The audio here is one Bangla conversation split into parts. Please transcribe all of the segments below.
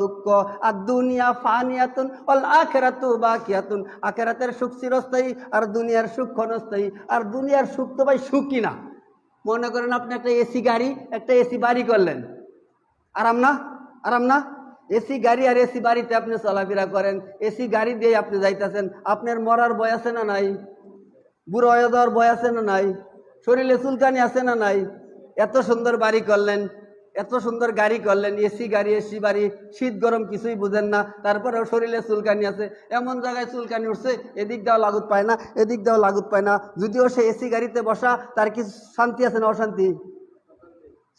দুঃখ। আর দুনিয়া ফানিয়াতুন অল আখেরাতু বাকিয়াতুন। আখেরাতের সুখ চিরস্থায়ী, আর দুনিয়ার সুখ ক্ষণস্থায়ী। আর দুনিয়ার সুখ তো ভাই সুখই না। মনে করেন আপনি একটা এসি গাড়ি, একটা এসি বাড়ি করলেন। আরাম না? আরাম না? এসি গাড়ি আর এসি বাড়িতে আপনি চলাফেরা করেন। এসি গাড়ি দিয়ে আপনি যাইতেছেন। আপনার মরার বয় আছে না নাই? বুড়ো হয়ে যাওয়ার বয় আছে না নাই? শরীরে চুলকানি আছে না নাই? এত সুন্দর বাড়ি করলেন। এত সুন্দর গাড়ি করলেন, এসি গাড়ি, এসি বাড়ি, শীত গরম কিছুই বুঝেন না, তারপরেও শরীরে চুলকানি আছে, এমন জায়গায় চুলকানি উঠছে, এদিক দেওয়া লাগুত পায় না, এদিক দেওয়া লাগুত পায় না, যদিও সে এসি গাড়িতে বসা, তার কিছু শান্তি আছে না অশান্তি?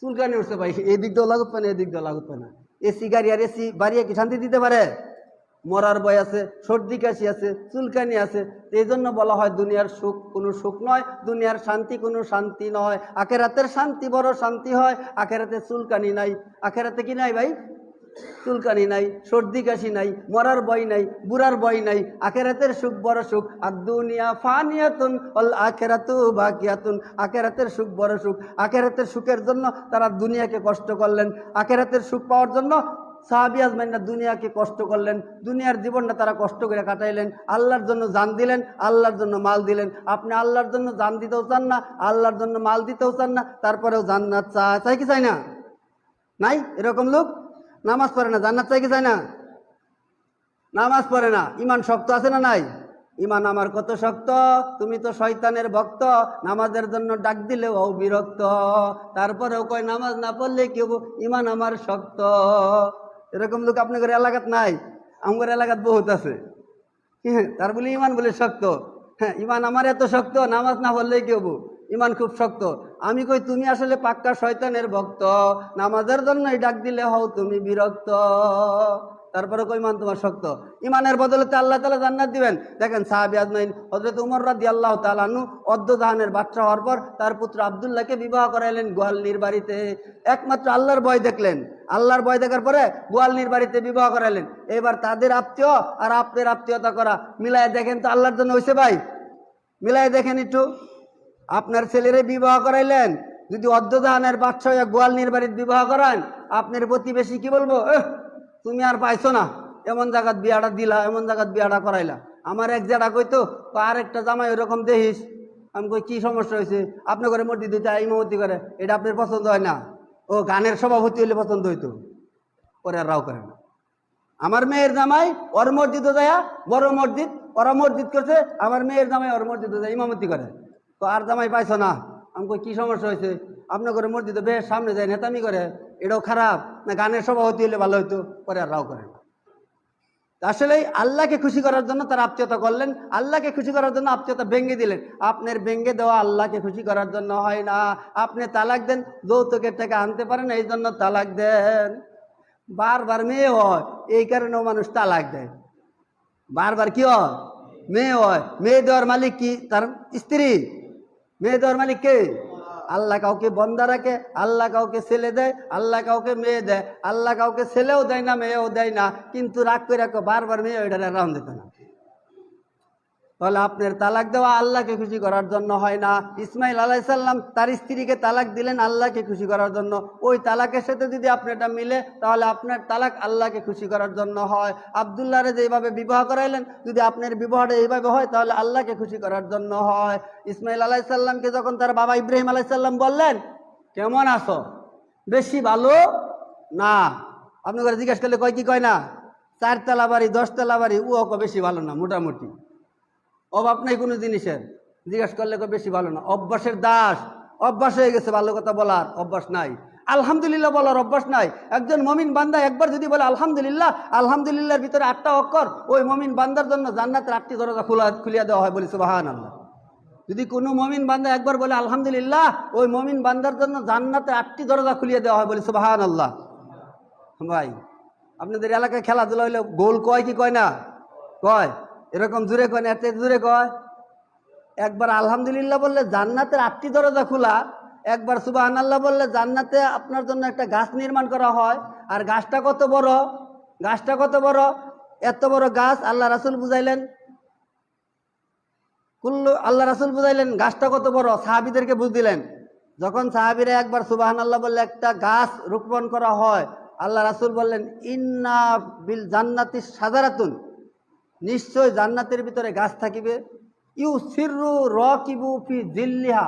চুলকানি উঠছে ভাই, এদিক দেওয়া লাগুত পায় না, এদিক দেওয়া লাগুত পায় না। এসি গাড়ি আর এসি বাড়িয়ে কি শান্তি দিতে পারে? মরার বয় আছে, সর্দি কাশি আছে, চুলকানি আছে। এই জন্য বলা হয় দুনিয়ার সুখ কোনো সুখ নয়, দুনিয়ার শান্তি কোনো শান্তি নয়। আখেরাতের শান্তি বড় শান্তি হয়, আখেরাতে চুলকানি নাই। আখেরাতে কি নাই ভাই? চুলকানি নাই, সর্দি কাশি নাই, মরার বই নাই, বুড়ার বই নাই। আখেরাতের সুখ বড় সুখ, আর দুনিয়া ফানিয়াতুন, অল আখেরাতু বাকিয়াতুন। আখেরাতের সুখ বড় সুখ, আখেরাতের সুখের জন্য তারা দুনিয়াকে কষ্ট করলেন। আখেরাতের সুখ পাওয়ার জন্য সাহাবি আজমাইনা দুনিয়াকে কষ্ট করলেন, দুনিয়ার জীবনটা তারা কষ্ট করে কাটাইলেন, আল্লাহর জন্য জান দিলেন, আল্লাহর জন্য মাল দিলেন। আপনি আল্লাহর জন্য জান দিতেও চান না, আল্লাহর জন্য মাল দিতেও চান না, তারপরেও জান্নাত চাই কি চাই না? নাই? এরকম লোক? নামাজ পড়ে না, জান্নাত চাই কি চাই না? নামাজ পড়ে না ইমান শক্ত আছে না নাই? ইমান আমার কত শক্ত, তুমি তো শয়তানের ভক্ত, নামাজের জন্য ডাক দিলেও বিরক্ত, তারপরেও কয় নামাজ না পড়লে কেউ ইমান আমার শক্ত। এরকম লোক আপনাদের এলাকাত নাই আমার এলাকাত বহুত আছে। হ্যাঁ তার বলে ইমান বলে শক্ত। হ্যাঁ ইমান আমার এত শক্ত, নামাজ না পড়লেই কেউ ইমান খুব শক্ত। আমি কই, তুমি আসলে পাক্কা শয়তানের ভক্ত, নামাজের জন্যই ডাক দিলে হও তুমি বিরক্ত। তারপরে কই ইমান তোমার শক্ত? ইমানের বদলতে আল্লাহ তালা জান্নাত দিবেন। দেখেন সাহাবি আজমাইন হজরত উমর রাদি আল্লাহ তালানু অদ্যদাহানের বাচ্চা হওয়ার পর তার পুত্র আবদুল্লাহকে বিবাহ করাইলেন গোয়ালনির বাড়িতে। একমাত্র আল্লাহর ভয় দেখলেন। আল্লাহর ভয় দেখার পরে গোয়ালনির বাড়িতে বিবাহ করাইলেন। এবার তাদের আত্মীয় আর আপনার আত্মীয়তা করা। মিলায় দেখেন তো আল্লাহর জন্য হয়েছে ভাই। মিলায় দেখেন একটু। আপনার ছেলেরে বিবাহ করাইলেন। যদি অর্ধদাহানের বাচ্চা গোয়ালনির বাড়ির বিবাহ করান, আপনার প্রতিবেশী কি বলব? তুমি আর পাইছো না। এমন জায়গাত বিয়াটা দিলা, এমন জায়গাত বিয়াটা করাইলা। আমার এক জায়গা কইতো আর একটা জামাই ওরকম দেখিস। আমি কই, কি সমস্যা হয়েছে আপনি করে মসজিদ দিতে ইমামতি করে। এটা আপনার পছন্দ হয় না। ও, গানের সভাপতি হইলে পছন্দ হইতো। পরে আর রাও করে না। আমার মেয়ের জামাই ওর মসজিদে যায়, বড় মসজিদ, ওরা মসজিদ করছে, আমার মেয়ের জামাই ওর মসজিদে যায় ইমামতি করে। তো আর জামাই পাইছো না? আমি কই, কি সমস্যা হয়েছে আপনার করে মসজিদে বেশ সামনে যায়, নেতামি করে, এটাও খারাপ, না গানের সভাপতি হলে ভালো হইতো, পরে আর রাও করে আসলে আল্লাহকে খুশি করার জন্য তার আত্মীয়তা করলেন, আল্লাহকে খুশি করার জন্য আত্মীয়তা ভেঙে দিলেন। আপনার ভেঙে দেওয়া আল্লাহকে খুশি করার জন্য হয় না। আপনি তালাক দেন, যৌতুকের টাকা আনতে পারেন, এই জন্য তালাক দেন। বারবার মেয়ে হয়, এই কারণেও মানুষ তালাক দেয়। বারবার কি হয়? মেয়ে হয়। মেয়ে দেওয়ার মালিক কি? তার স্ত্রী। মেয়ে দেওয়ার মালিক কে? আল্লাহ কাউকে বন্দা রাখে, আল্লাহ কাউকে ছেলে দেয়, আল্লাহ কাউকে মেয়ে দেয়, আল্লাহ কাউকে ছেলেও দেয় না, মেয়েও দেয় না। কিন্তু রাগ করে রাখো, বারবার মেয়ে ওইটা রাউন্ড দিত না। তাহলে আপনার তালাক দেওয়া আল্লাহকে খুশি করার জন্য হয় না। ইসমাইল আলাইসাল্লাম তার স্ত্রীকে তালাক দিলেন আল্লাহকে খুশি করার জন্য। ওই তালাকের সাথে যদি আপনি এটা মিলে, তাহলে আপনার তালাক আল্লাহকে খুশি করার জন্য হয়। আবদুল্লাহরে যেভাবে বিবাহ করাইলেন, যদি আপনার বিবাহটা এইভাবে হয়, তাহলে আল্লাহকে খুশি করার জন্য হয়। ইসমাইল আলাইসাল্লামকে যখন তার বাবা ইব্রাহিম আলাইসাল্লাম বললেন, কেমন আছো? বেশি ভালো না? আপনি করে জিজ্ঞেস করলে কয় কি কয় না? চারতলা বাড়ি, দশতলা বাড়ি ও বেশি ভালো না, মোটামুটি। অভাব নাই কোনো জিনিসের। জিজ্ঞাসা করলে বেশি ভালো না। অভ্যাসের দাস। অভ্যাস হয়ে গেছে ভালো কথা বলার, অভ্যাস নাই। আলহামদুলিল্লাহ বলার অভ্যাস নাই। একজন মমিন বান্দা একবার যদি বলে, আলহামদুলিল্লাহ, আলহামদুলিল্লাহর ভিতরে আটটা অক্ষর, ওই মমিন বান্দার জন্য জান্নাতের আটটি দরজা খোলা, খুলিয়া দেওয়া হয় বলি সুবাহান আল্লাহ যদি কোনো মমিন বান্দা একবার বলে, আলহামদুলিল্লাহ, ওই মমিন বান্দার জন্য জান্নাতে আটটি দরজা খুলিয়ে দেওয়া হয় বলি সুবাহান আল্লাহ ভাই, আপনাদের এলাকায় খেলাধুলা হইলে গোল কয় কি কয় না? কয়? এরকম জুড়ে কয় না, এত জুড়ে কয়? একবার আলহামদুলিল্লাহ বললে জান্নাতের আটটি দরজা খোলা, একবার সুবাহান আল্লাহ বললে জান্নাতে আপনার জন্য একটা গাছ নির্মাণ করা হয়। আর গাছটা কত বড়? গাছটা কত বড়? এত বড় গাছ, আল্লাহ রাসুল বুঝাইলেন। কুল্লু, আল্লাহ রাসুল বুঝাইলেন, গাছটা কত বড়? সাহাবিদেরকে বুঝ দিলেন। যখন সাহাবিরা একবার সুবাহান আল্লাহ বললে একটা গাছ রোপণ করা হয়, আল্লাহ রাসুল বললেন, ইন্না বিল জান্নাতি সাজারাতুন। নিশ্চয় জান্নাতের ভিতরে গাছ থাকিবে। ইউ সিরু রকিবু ফি জিল্লিহা,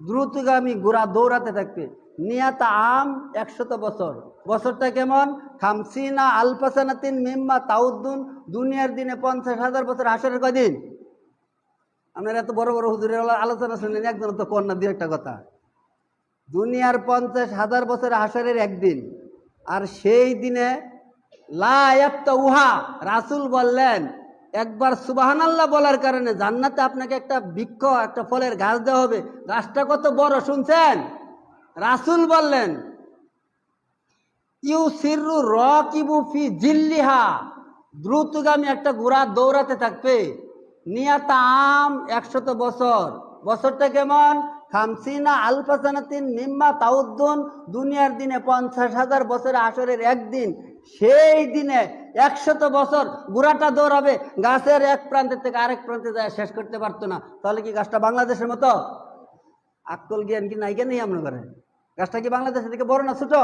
দ্রুতগামী গোড়া দৌড়াতে থাকবে। নিয়াতা আম একশত বছর। বছরটা কেমন? খামসিনা আলফাসানাতিন মিম্মা তাউদ্দুন, দুনিয়ার দিনে পঞ্চাশ হাজার বছর হাসরের কদিন আপনারা এত বড় বড় হুজুরের আলোচনা শুনলেন একজন তো কন্যা দিয়ে একটা কথা। দুনিয়ার পঞ্চাশ হাজার বছর হাসরের একদিন। আর সেই দিনে লায়াত্ত উহা রাসুল বললেন একবার সুবাহানাল্লাহ বলার কারণে জান্নাতে আপনাকে একটা বৃক্ষ, একটা ফলের গাছ দেওয়া হবে। গাছটা কত বড় শুনছেন? রাসুল বললেন ইউ সিরু রকিবু ফি জিল্লিহা। দ্রুতগামী একটা ঘোড়া দৌড়াতে থাকবে। নিয়াতা আম একশত বছর। বছরটা কেমন? খামসিনা আলফাসানাতিন নিম্মা তাউদ্দুন। দুনিয়ার দিনে পঞ্চাশ হাজার বছর আসরের একদিন। সেই দিনে একশত বছর গুড়াটা দৌড়াবে, গাছের এক প্রান্তের থেকে আরেক প্রান্তে যায়, শেষ করতে পারতো না। তাহলে কি গাছটা বাংলাদেশের মতো? আক্কল জ্ঞান কি নাই কেন আমরা করে গাছটা কি বাংলাদেশের থেকে বড় না ছোট?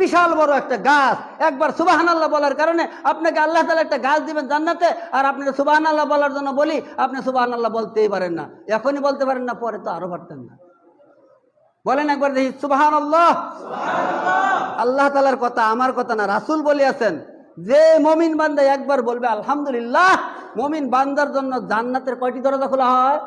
বিশাল বড় একটা গাছ। একবার সুবাহান আল্লাহ বলার কারণে আপনাকে আল্লাহ তালা একটা গাছ দিবেন জান্নাতে, আর আপনি সুবাহান আল্লাহ বলার জন্য বলি, আপনি সুবাহান আল্লাহ বলতেই পারেন না। এখনই বলতে পারেন না, পরে তো আরও পারতেন না। বলেন একবার দেখি সুবাহান আল্লাহ আল্লাহ তালার কথা, আমার কথা না, রাসুল বলিয়াছেন, যে মমিন বান্দা একবার বলবে, আলহামদুলিল্লাহ, মমিন বান্দার জন্য জান্নাতের কয়টি দরজা খোলা হয়?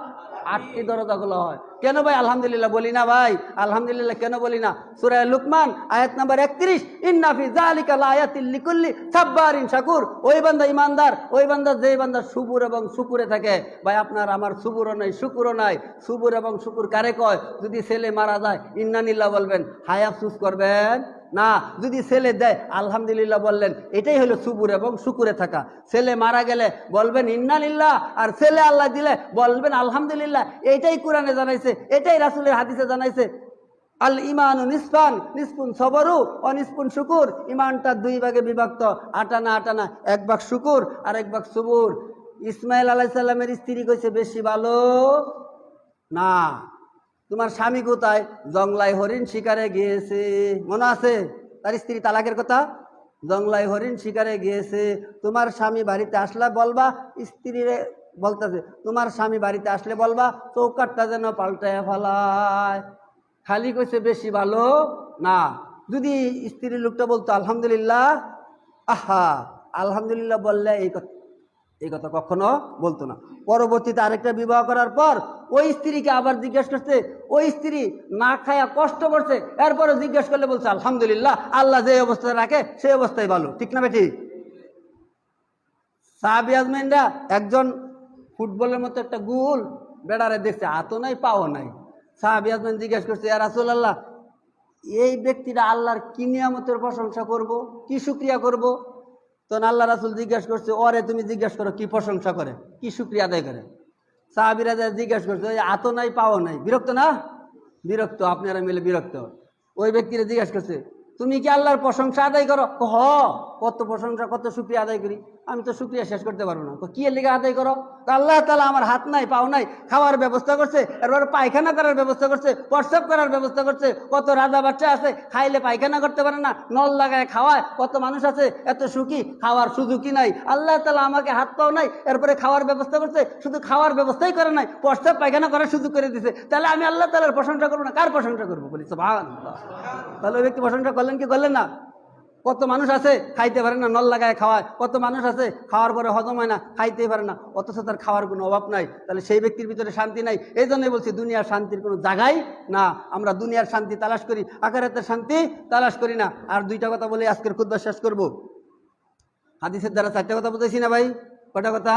আটটি দরজা খোলা হয়। কেন ভাই? আলহামদুলিল্লাহ বলি না ভাই। আলহামদুলিল্লাহ কেন বলি না? সুরায় লুকমান, আয়াত নাম্বার একত্রিশ ইন্নাফি জালিকা লায়াতিল লিকুল্লি সাব্বারিন শাকুর। ওই বান্দা ইমানদার, ওই বান্দা যে বান্দা সুপুর এবং শুকুরে থাকে। ভাই, আপনার আমার সুবুরও নাই, শুকুরও নাই। সুবুর এবং শুকুর কারে কয়? যদি ছেলে মারা যায় ইন্নানিল্লা বলবেন। হায় আফসুস করবেন। না, যদি ছেলে দেয়, আলহামদুলিল্লাহ বললেন, এটাই হলো সুপুর এবং শুকুরে থাকা। ছেলে মারা গেলে বলবেন ইন্নালিল্লাহ আর ছেলে আল্লাহ দিলে বলবেন, আলহামদুলিল্লাহ এটাই কোরআনে জানাইছে, এটাই রাসুলের হাদিসে জানাইছে। আল ইমান নিসফান নিসপুন সবরু ও নিসপুন শুকুর। ইমানটা দুই ভাগে বিভক্ত, আটানা আটানা, এক ভাগ শুকুর আর এক ভাগ সুবুর। ইসমাইল আলাহ সাল্লামের স্ত্রী কইছে, বেশি ভালো না। তোমার স্বামী কোথায়? জংলাই হরিণ শিকারে গিয়েছে। মনে আছে? তার স্ত্রী তালাকের কথা? জংলাই হরিণ শিকারে গিয়েছে। তোমার স্বামী বাড়িতে আসলে বলবা? স্ত্রীরে বলতেছে, তোমার স্বামী বাড়িতে আসলে বলবা? চৌকাটটা যেন পাল্টায় ফেলায়। খালি কইছে, বেশি ভালো না। যদি স্ত্রীর লোকটা বলতো, আলহামদুলিল্লাহ। আহা, আলহামদুলিল্লাহ বললে এই কথা। এই কথা কখনো বলতো না। পরবর্তীতে আরেকটা বিবাহ করার পর ওই স্ত্রীকে আবার জিজ্ঞেস করছে, ওই স্ত্রী না খায়া কষ্ট করছে? এরপরে জিজ্ঞেস করলে বলছে, আলহামদুলিল্লাহ, আল্লাহ যে অবস্থায় রাখে, সেই অবস্থায় ভালো। ঠিক না বেটি সাহাবি আজমাইনরা একজন ফুটবলের মতো একটা গুল বেড়ারে দেখছে, হাতও নাই, পাও নাই। সাহাবি আজমাইন জিজ্ঞেস করছে আর রাসুল আল্লাহ এই ব্যক্তিরা আল্লাহর কি নিয়ামতের প্রশংসা করব? কি শুক্রিয়া করব? তখন আল্লাহ রাসুল জিজ্ঞাসা করছে, ওরে, তুমি জিজ্ঞাসা করো, কি প্রশংসা করে? কি শুক্রিয়া আদায় করে? সাহাবিরা যা জিজ্ঞাসা করছে, ওই আতো নাই, পাও নাই। বিরক্ত না? বিরক্ত, আপনারা মিলে বিরক্ত। ওই ব্যক্তিরা জিজ্ঞাসা করছে, তুমি কি আল্লাহর প্রশংসা আদায় করো? হ, কত প্রশংসা, কত সুক্রিয়া আদায় করি। আমি তো শুক্রিয়া শেষ করতে পারব না। কি এর লিগে আদায় করো? তো আল্লাহ তালা আমার হাত নাই, পাও নাই, খাওয়ার ব্যবস্থা করছে, এরপর পায়খানা করার ব্যবস্থা করছে প্রস্রাব করার ব্যবস্থা করছে, কত রাজা বাচ্চা আছে, খাইলে পায়খানা করতে পারে না, নল লাগায় খাওয়ায়, কত মানুষ আছে, এত সুখী, খাওয়ার সুযোগই নাই। আল্লাহ তালা আমাকে হাত পাও নাই, এরপরে খাওয়ার ব্যবস্থা করছে, শুধু খাওয়ার ব্যবস্থাই করে নাই প্রস্রাব পায়খানা করার সুযোগ করে দিছে। তাহলে আমি আল্লাহ তালার প্রশংসা করব না, কার প্রশংসা করব? বলি ভান তাহলে ওই ব্যক্তি প্রশংসা করলেন কি করলেন না? কত মানুষ আছে খাইতে পারে না, নল লাগায় খাওয়ায়। কত মানুষ আছে খাওয়ার পরে হজম হয় না খাইতে পারে না। অথচ তার খাওয়ার কোনো অভাব নাই। তাহলে সেই ব্যক্তির ভিতরে শান্তি নাই। এই জন্যই বলছি, দুনিয়ার শান্তির কোনো জায়গায় না। আমরা দুনিয়ার শান্তি তালাশ করি আকারাতের শান্তি তালাশ করি না। আর দুইটা কথা বলে আজকের ক্ষুদ্র শেষ করব। হাদিসের দ্বারা চারটা কথা বলতেছি না ভাই? কটা কথা?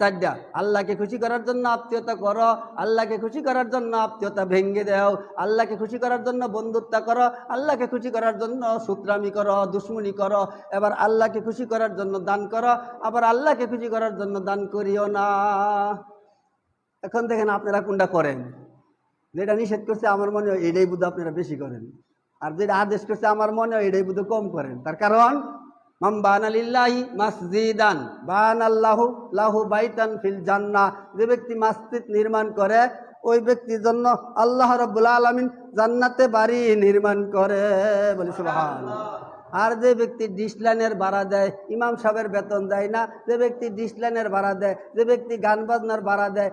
চারটা আল্লাহকে খুশি করার জন্য আত্মীয়তা করো, আল্লাহকে খুশি করার জন্য আত্মীয়তা ভেঙ্গে দাও, আল্লাহকে খুশি করার জন্য বন্ধুত্ব করো, আল্লাহকে খুশি করার জন্য সূত্রামি করো, দুশ্মনী করো, এবার আল্লাহকে খুশি করার জন্য দান করো, আবার আল্লাহকে খুশি করার জন্য দান করিও না। এখন দেখেন আপনারা কোনটা করেন? যেটা নিষেধ করছে আমার মনে হয় এটাই বুধ আপনারা বেশি করেন। আর যেটা আদেশ করছে আমার মনে হয় এটাই বুধ কম করেন। তার কারণ মাম বান আলিল্লাহি মাসজিদান, বান আল্লাহু লাহু বাইতান ফিল জান্নাহ। যে ব্যক্তি মসজিদ নির্মাণ করে, ওই ব্যক্তির জন্য আল্লাহ রব্বুল আলামিন জান্নাতে বাড়ি নির্মাণ করে বলি আর যে ব্যক্তি ডিসলাইনের ভাড়া দেয়, ইমাম সাহেবের বেতন দেয় না। যে ব্যক্তি ডিসলাইনের ভাড়া দেয়, যে ব্যক্তি গান বাজনার ভাড়া দেয়